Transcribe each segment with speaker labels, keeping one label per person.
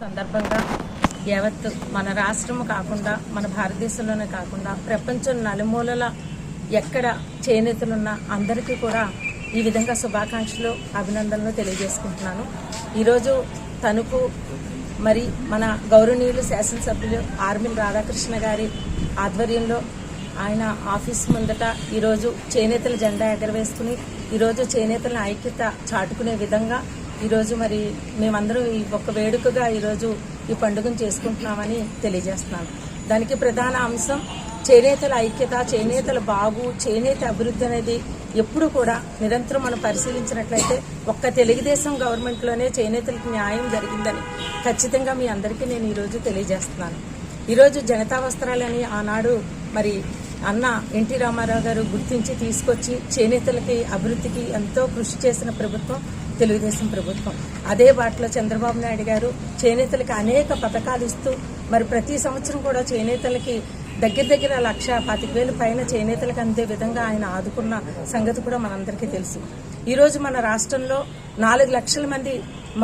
Speaker 1: సందర్భంగా యావత్ మన రాష్ట్రము కాకుండా మన భారతదేశంలోనే కాకుండా ప్రపంచం నలుమూలల ఎక్కడ చేనేతలున్నా అందరికీ కూడా ఈ విధంగా శుభాకాంక్షలు అభినందనలు తెలియజేసుకుంటున్నాను. ఈరోజు తణుకు మరి మన గౌరవనీయులు శాసనసభ్యులు ఆర్మిల్ రాధాకృష్ణ గారి ఆధ్వర్యంలో ఆయన ఆఫీస్ ముందట ఈరోజు చేనేతల జెండా ఎగరవేసుకుని ఈరోజు చేనేతల ఐక్యత చాటుకునే విధంగా ఈరోజు మరి మేమందరం ఈ ఒక్క వేడుకగా ఈరోజు ఈ పండుగను చేసుకుంటున్నామని తెలియజేస్తున్నాను దానికి ప్రధాన అంశం చేనేతల ఐక్యత చేనేతల బాగు చేనేత అభివృద్ధి అనేది ఎప్పుడు కూడా నిరంతరం మనం పరిశీలించినట్లయితే ఒక్క తెలుగుదేశం గవర్నమెంట్లోనే చేనేతలకు న్యాయం జరిగిందని ఖచ్చితంగా మీ అందరికీ నేను ఈరోజు తెలియజేస్తున్నాను. ఈరోజు జనతా వస్త్రాలని ఆనాడు మరి అన్న ఎన్టీ రామారావు గారు గుర్తించి తీసుకొచ్చి చేనేతలకి అభివృద్ధికి ఎంతో కృషి చేసిన ప్రభుత్వం తెలుగుదేశం ప్రభుత్వం. అదే బాటలో చంద్రబాబు నాయుడు గారు చేనేతలకి అనేక పథకాలు ఇస్తూ మరి ప్రతి సంవత్సరం కూడా చేనేతలకి దగ్గర దగ్గర లక్ష పాతిక వేలు పైన చేనేతలకు అందే విధంగా ఆయన ఆదుకున్న సంగతి కూడా మనందరికీ తెలుసు. ఈరోజు మన రాష్ట్రంలో నాలుగు లక్షల మంది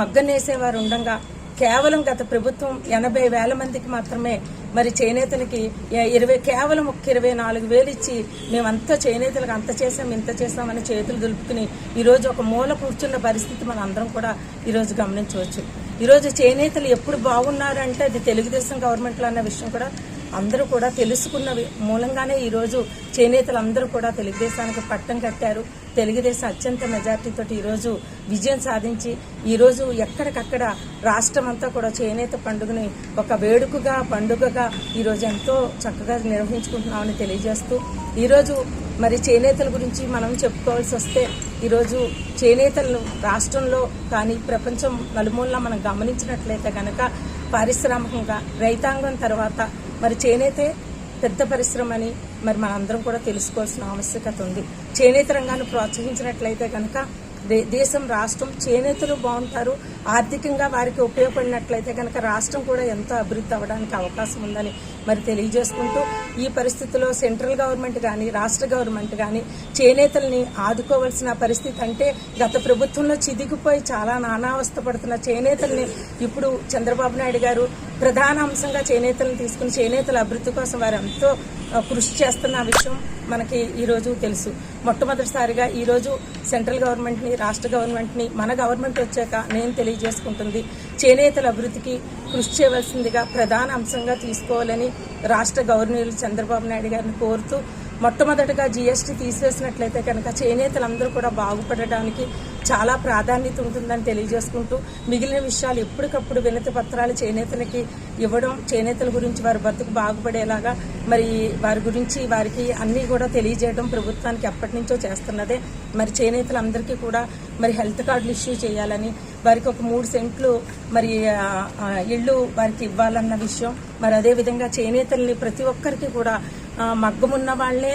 Speaker 1: మగ్గనేసేవారు ఉండగా కేవలం గత ప్రభుత్వం ఎనభై వేల మందికి మాత్రమే మరి చేనేతలకి ఇరవై కేవలం ఒక ఇరవై నాలుగు వేలు ఇచ్చి మేమంతా చేనేతలకు అంత చేసాం ఇంత చేసామని చేతులు దులుపుకుని ఈరోజు ఒక మూల కూర్చున్న పరిస్థితి మనం అందరం కూడా ఈరోజు గమనించవచ్చు. ఈరోజు చేనేతలు ఎప్పుడు బాగున్నారంటే అది తెలుగుదేశం గవర్నమెంట్లో అన్న విషయం కూడా అందరూ కూడా తెలుసుకున్న మూలంగానే ఈరోజు చేనేతలు అందరూ కూడా తెలుగుదేశానికి పట్టం కట్టారు. తెలుగుదేశం అత్యంత మెజార్టీతో ఈరోజు విజయం సాధించి ఈరోజు ఎక్కడికక్కడ రాష్ట్రం అంతా కూడా చేనేత పండుగని ఒక వేడుకగా పండుగగా ఈరోజు ఎంతో చక్కగా నిర్వహించుకుంటున్నామని తెలియజేస్తూ ఈరోజు మరి చేనేతల గురించి మనం చెప్పుకోవాల్సి వస్తే ఈరోజు చేనేతలను రాష్ట్రంలో కానీ ప్రపంచం నలుమూలలా మనం గమనించినట్లయితే కనుక పారిశ్రామికంగా రైతాంగం తర్వాత మరి చేనేతే పెద్ద పరిశ్రమ అని మరి మనందరం కూడా తెలుసుకోవాల్సిన ఆవశ్యకత ఉంది. చేనేత రంగాన్ని ప్రోత్సహించినట్లయితే కనుక దేశం రాష్ట్రం చేనేతలు బాగుంటారు. ఆర్థికంగా వారికి ఉపయోగపడినట్లయితే కనుక రాష్ట్రం కూడా ఎంతో అభివృద్ధి అవ్వడానికి అవకాశం ఉందని మరి తెలియజేసుకుంటూ ఈ పరిస్థితిలో సెంట్రల్ గవర్నమెంట్ కానీ రాష్ట్ర గవర్నమెంట్ కానీ చేనేతల్ని ఆదుకోవాల్సిన పరిస్థితి అంటే గత ప్రభుత్వంలో చిదిగిపోయి చాలా నానావస్థ పడుతున్న చేనేతల్ని ఇప్పుడు చంద్రబాబు నాయుడు గారు ప్రధాన అంశంగా చేనేతలను తీసుకుని చేనేతల అభివృద్ధి కోసం వారు ఎంతో కృషి చేస్తున్న విషయం మనకి ఈరోజు తెలుసు. మొట్టమొదటిసారిగా ఈరోజు సెంట్రల్ గవర్నమెంట్ని రాష్ట్ర గవర్నమెంట్ని మన గవర్నమెంట్ వచ్చాక నేను తెలియజేసుకుంటుంది. చేనేతల అభివృద్ధికి కృషి చేయవలసిందిగా ప్రధాన అంశంగా తీసుకోవాలని రాష్ట్ర గవర్నర్ చంద్రబాబు నాయుడు గారిని కోరుతూ మొట్టమొదటిగా జీఎస్టీ తీసేసినట్లయితే కనుక చేనేతలందరూ కూడా బాగుపడడానికి చాలా ప్రాధాన్యత ఉంటుందని తెలియజేసుకుంటూ మిగిలిన విషయాలు ఎప్పటికప్పుడు వినతి పత్రాలు చేనేతలకి ఇవ్వడం చేనేతల గురించి వారి బతుకు బాగుపడేలాగా మరి వారి గురించి వారికి అన్నీ కూడా తెలియజేయడం ప్రభుత్వానికి ఎప్పటి నుంచో చేస్తున్నదే. మరి చేనేతలందరికీ కూడా మరి హెల్త్ కార్డులు ఇష్యూ చేయాలని వారికి ఒక మూడు సెంట్లు మరి ఇళ్ళు వారికి ఇవ్వాలన్న విషయం మరి అదేవిధంగా చేనేతల్ని ప్రతి ఒక్కరికి కూడా మగ్గమున్న వాళ్ళే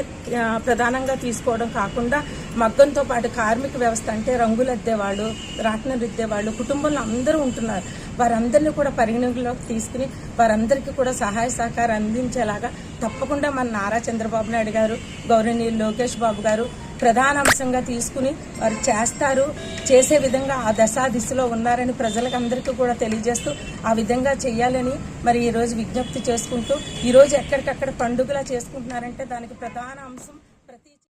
Speaker 1: ప్రధానంగా తీసుకోవడం కాకుండా మగ్గంతో పాటు కార్మిక వ్యవస్థ అంటే రంగులు అద్దేవాళ్ళు రాట్నం రుద్దేవాళ్ళు కుటుంబంలో అందరూ ఉంటున్నారు. వారందరినీ కూడా పరిగణలోకి తీసుకుని వారందరికీ కూడా సహాయ సహకారం అందించేలాగా తప్పకుండా మన నారా చంద్రబాబు నాయుడు గారు గౌరవనీయులు లోకేష్ బాబు గారు ప్రధాన అంశంగా తీసుకుని వారు చేస్తారు. చేసే విధంగా ఆ దశా దిశలో ఉన్నారని ప్రజలకు అందరికీ కూడా తెలియజేస్తూ ఆ విధంగా చేయాలని మరి ఈరోజు విజ్ఞప్తి చేసుకుంటూ ఈరోజు ఎక్కడికక్కడ పండుగలా చేసుకుంటున్నారంటే దానికి ప్రధాన అంశం